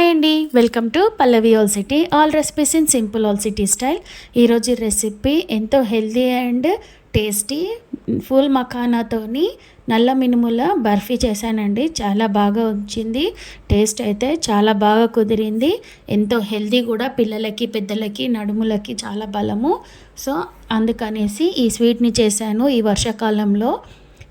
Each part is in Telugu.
హాయ్ అండి. Welcome to Pallavi all city. All recipes in simple all city style. ఈరోజు రెసిపీ ఎంతో హెల్దీ అండ్ టేస్టీ ఫుల్ మఖానాతోని నల్ల మినుముల బర్ఫీ చేశానండి. చాలా బాగా వచ్చింది టేస్ట్ అయితే చాలా బాగా కుదిరింది. ఎంతో హెల్దీ కూడా పిల్లలకి పెద్దలకి నడుములకి చాలా బలము. సో అందుకనేసి ఈ స్వీట్ని చేశాను ఈ వర్షాకాలంలో.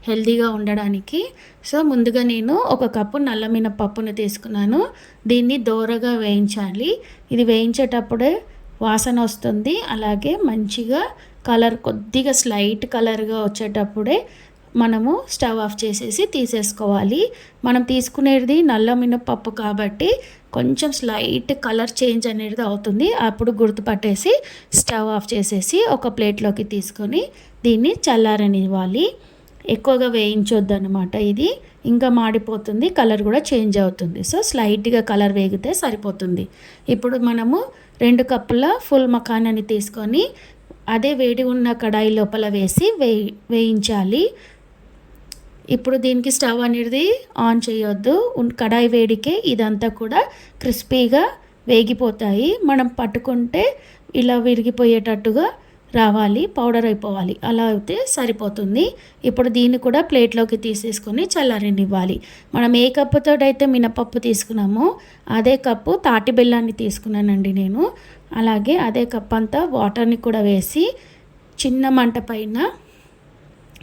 హెల్దీగా ఉండడానికి. సో ముందుగా నేను ఒక కప్పు నల్ల పప్పును తీసుకున్నాను. దీన్ని దోరగా వేయించాలి. ఇది వేయించేటప్పుడే వాసన వస్తుంది. అలాగే మంచిగా కలర్ కొద్దిగా స్లైట్ కలర్గా వచ్చేటప్పుడే మనము స్టవ్ ఆఫ్ చేసేసి తీసేసుకోవాలి. మనం తీసుకునేది నల్ల మినపప్పు కాబట్టి కొంచెం స్లైట్ కలర్ చేంజ్ అనేది అవుతుంది. అప్పుడు గుర్తుపట్టేసి స్టవ్ ఆఫ్ చేసేసి ఒక ప్లేట్లోకి తీసుకొని దీన్ని చల్లారనివ్వాలి. ఎక్కువగా వేయించొద్దు అనమాట ఇది. ఇంకా మాడిపోతుంది కలర్ కూడా చేంజ్ అవుతుంది. సో స్లైట్గా కలర్ వేగితే సరిపోతుంది. ఇప్పుడు మనము రెండు కప్పుల ఫుల్ మకానాన్ని తీసుకొని అదే వేడి ఉన్న కడాయి లోపల వేసి వేయి వేయించాలి. ఇప్పుడు దీనికి స్టవ్ అనేది ఆన్ చేయొద్దు. కడాయి వేడికే ఇదంతా కూడా క్రిస్పీగా వేగిపోతాయి. మనం పట్టుకుంటే ఇలా విరిగిపోయేటట్టుగా రావాలి పౌడర్ అయిపోవాలి. అలా అయితే సరిపోతుంది. ఇప్పుడు దీన్ని కూడా ప్లేట్లోకి తీసేసుకొని చల్లారనివ్వాలి. మనం ఏ కప్పుతో అయితే మినపప్పు తీసుకున్నామో అదే కప్పు తాటి బెల్లాన్ని తీసుకున్నానండి నేను. అలాగే అదే కప్ అంతా వాటర్ని కూడా వేసి చిన్న మంట పైన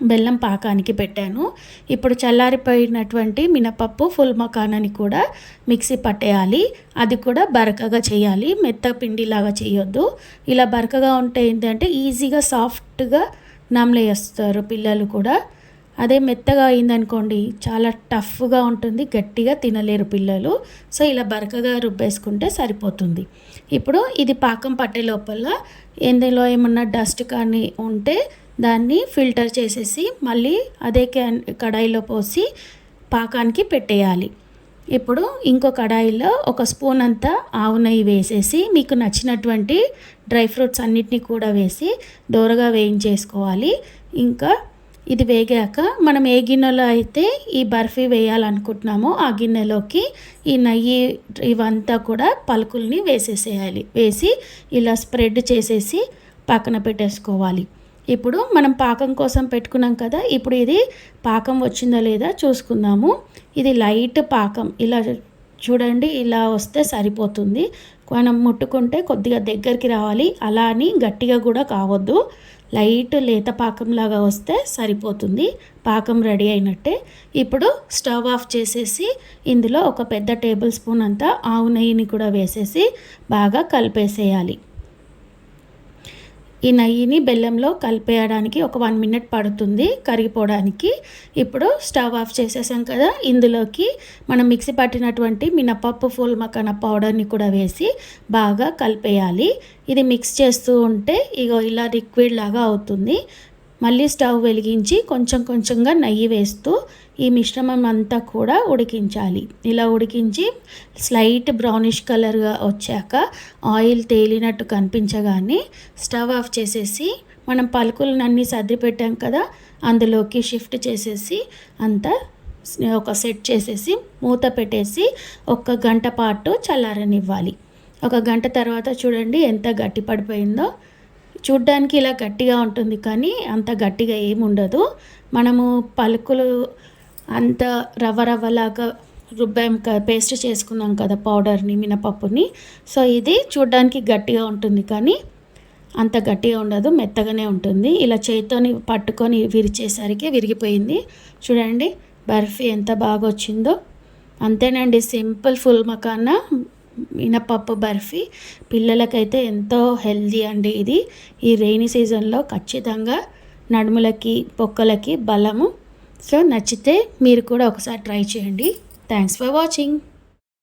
బెల్లం పాకానికి పెట్టాను. ఇప్పుడు చల్లారిపోయినటువంటి మినపప్పు ఫుల్ మకానని కూడా మిక్సీ పట్టేయాలి. అది కూడా బరకగా చేయాలి. మెత్త పిండిలాగా చేయొద్దు. ఇలా బరకగా ఉంటే ఏంటంటే ఈజీగా సాఫ్ట్గా నమలేస్తారు పిల్లలు కూడా. అదే మెత్తగా అయిందనుకోండి చాలా టఫ్గా ఉంటుంది. గట్టిగా తినలేరు పిల్లలు. సో ఇలా బరకగా రుబ్బేసుకుంటే సరిపోతుంది. ఇప్పుడు ఇది పాకం పట్టే లోపల ఎందులో ఏమన్నా డస్ట్ కానీ ఉంటే దాన్ని ఫిల్టర్ చేసేసి మళ్ళీ అదే క్యాన్ కడాయిలో పోసి పాకానికి పెట్టేయాలి. ఇప్పుడు ఇంకో కడాయిలో ఒక స్పూన్ అంతా ఆవు నెయ్యి వేసేసి మీకు నచ్చినటువంటి డ్రై ఫ్రూట్స్ అన్నిటినీ కూడా వేసి దోరగా వేయించేసుకోవాలి. ఇంకా ఇది వేగాక మనం ఏ గిన్నెలో అయితే ఈ బర్ఫీ వేయాలనుకుంటున్నామో ఆ గిన్నెలోకి ఈ నెయ్యి ఇవంతా కూడా పలుకుల్ని వేసేసేయాలి. వేసి ఇలా స్ప్రెడ్ చేసేసి పక్కన పెట్టేసుకోవాలి. ఇప్పుడు మనం పాకం కోసం పెట్టుకున్నాం కదా ఇప్పుడు ఇది పాకం వచ్చిందా లేదా చూసుకుందాము. ఇది లైట్ పాకం ఇలా చూడండి ఇలా వస్తే సరిపోతుంది. మనం ముట్టుకుంటే కొద్దిగా దగ్గరికి రావాలి అలా అని గట్టిగా కూడా కావద్దు. లైట్ లేత పాకంలాగా వస్తే సరిపోతుంది పాకం రెడీ అయినట్టే. ఇప్పుడు స్టవ్ ఆఫ్ చేసేసి ఇందులో ఒక పెద్ద టేబుల్ స్పూన్ అంతా ఆవు నెయ్యిని కూడా వేసేసి బాగా కలిపేసేయాలి. ఈ నెయ్యిని బెల్లంలో కలిపేయడానికి ఒక వన్ మినిట్ పడుతుంది కరిగిపోవడానికి. ఇప్పుడు స్టవ్ ఆఫ్ చేసేసాం కదా ఇందులోకి మనం మిక్సీ పట్టినటువంటి మినపప్పు ఫుల్ మకాన పౌడర్ని కూడా వేసి బాగా కలిపేయాలి. ఇది మిక్స్ చేస్తూ ఉంటే ఇగో ఇలా లిక్విడ్ లాగా అవుతుంది. మళ్ళీ స్టవ్ వెలిగించి కొంచెం కొంచెంగా నెయ్యి వేస్తూ ఈ మిశ్రమం అంతా కూడా ఉడికించాలి. ఇలా ఉడికించి స్లైట్ బ్రౌనిష్ కలర్గా వచ్చాక ఆయిల్ తేలినట్టు కనిపించగానే స్టవ్ ఆఫ్ చేసేసి మనం పలుకులను అన్నీ సర్ది పెట్టాం కదా అందులోకి షిఫ్ట్ చేసేసి అంతా ఒక సెట్ చేసేసి మూత పెట్టేసి ఒక గంట పాటు చల్లారనివ్వాలి. ఒక గంట తర్వాత చూడండి ఎంత గట్టి పడిపోయిందో చూడ్డానికి ఇలా గట్టిగా ఉంటుంది కానీ అంత గట్టిగా ఏముండదు మనము పలుకులు అంత రవ్వ రవ్వలాగా రుబ్బాం పేస్ట్ చేసుకున్నాం కదా పౌడర్ని మినపప్పుని. సో ఇది చూడ్డానికి గట్టిగా ఉంటుంది కానీ అంత గట్టిగా ఉండదు మెత్తగానే ఉంటుంది. ఇలా చేతితోని పట్టుకొని విరిచేసరికి విరిగిపోయింది. చూడండి బర్ఫీ ఎంత బాగా వచ్చిందో అంతేనండి సింపుల్ ఫుల్ మకాన. మినపప్పు బర్ఫీ. పిల్లలకైతే ఎంతో హెల్దీ అండి ఇది. ఈ రెయినీ సీజన్లో ఖచ్చితంగా నడుములకి పొక్కలకి బలము. సో నచ్చితే మీరు కూడా ఒకసారి ట్రై చేయండి. Thanks for watching.